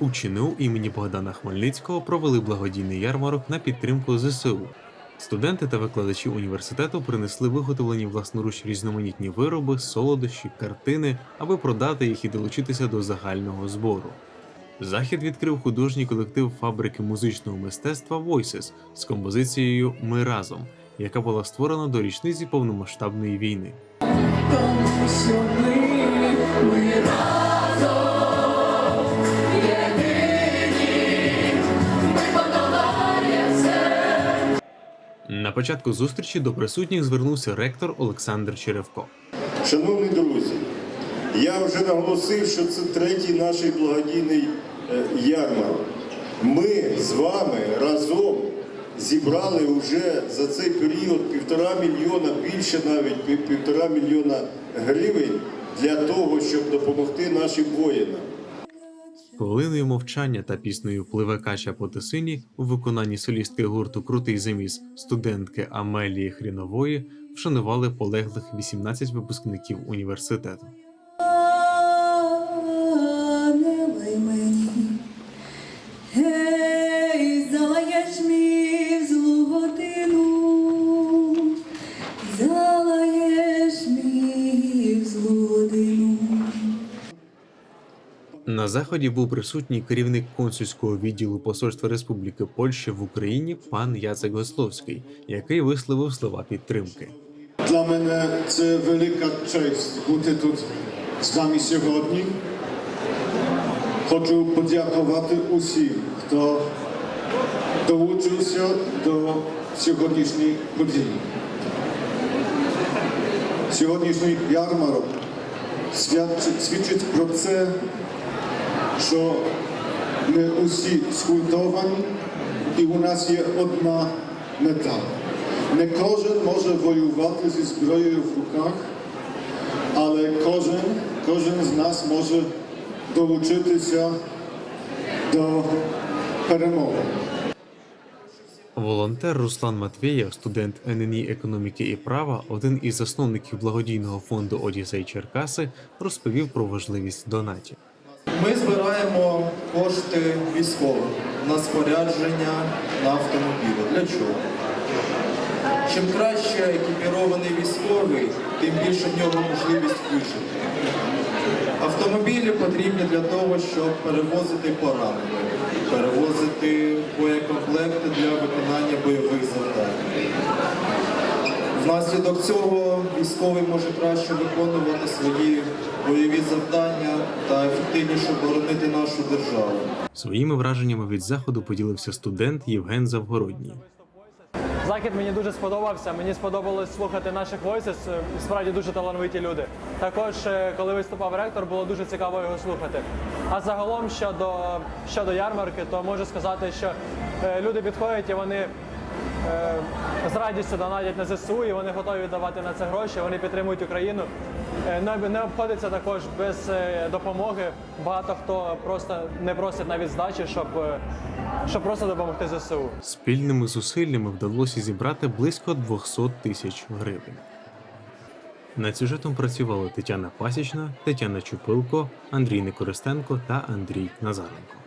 У ЧНУ імені Богдана Хмельницького провели благодійний ярмарок на підтримку ЗСУ. Студенти та викладачі університету принесли виготовлені власноруч різноманітні вироби, солодощі, картини, аби продати їх і долучитися до загального збору. Захід відкрив художній колектив фабрики музичного мистецтва Voices з композицією Ми разом, яка була створена до річниці повномасштабної війни. На початку зустрічі до присутніх звернувся ректор Олександр Черевко. Шановні друзі, я вже наголосив, що це третій наш благодійний е, ярмарок. Ми з вами разом зібрали вже за цей період півтора мільйона, більше навіть півтора мільйона гривень для того, щоб допомогти нашим воїнам. Хвилиною мовчання та піснею Пливе кача по тисині у виконанні солістки гурту Крутий заміс студентки Амелії Хрінової вшанували полеглих 18 випускників університету. На заході був присутній керівник консульського відділу Посольства Республіки Польща в Україні пан Яцек Гословський, який висловив слова підтримки. Dla мене це велика честь бути тут з вами сьогодні. Хочу подякувати усім, хто долучився до сьогоднішньої події. Сьогоднішній ярмарок свідчить про це, що ми усі згуртовані і у нас є одна мета. Не кожен може воювати зі зброєю в руках, але кожен, кожен з нас може долучитися до перемоги. Волонтер Руслан Матвєєв, студент ННІ економіки і права, один із засновників благодійного фонду Одіссей Черкаси, розповів про важливість донатів. Ми збираємо кошти військовим на спорядження на автомобілі. Для чого? Чим краще екіпірований військовий, тим більше в нього можливість вижити. Автомобілі потрібні для того, щоб перевозити поранених, перевозити боєкомплекти для виконання бойових завдань. Внаслідок цього військовий може краще виконувати свої бойові завдання та ефективніше боронити нашу державу. Своїми враженнями від заходу поділився студент Євген Завгородній. Захід мені дуже сподобався. Мені сподобалось слухати наших voices. е, Справді дуже талановиті люди. Також, е, коли виступав ректор, було дуже цікаво його слухати. А загалом щодо, щодо ярмарки, то можу сказати, що е, люди підходять і вони е, з радістю донатять на ЗСУ, і вони готові давати на це гроші. Вони підтримують Україну. Е, Не, обходиться також без е, допомоги. Багато хто просто не просить навіть здачі, щоб, е, щоб просто допомогти ЗСУ. Спільними зусиллями вдалося зібрати близько 200 тисяч гривень. Над сюжетом працювали Тетяна Пасічна, Тетяна Чупилко, Андрій Некористенко та Андрій Назаренко.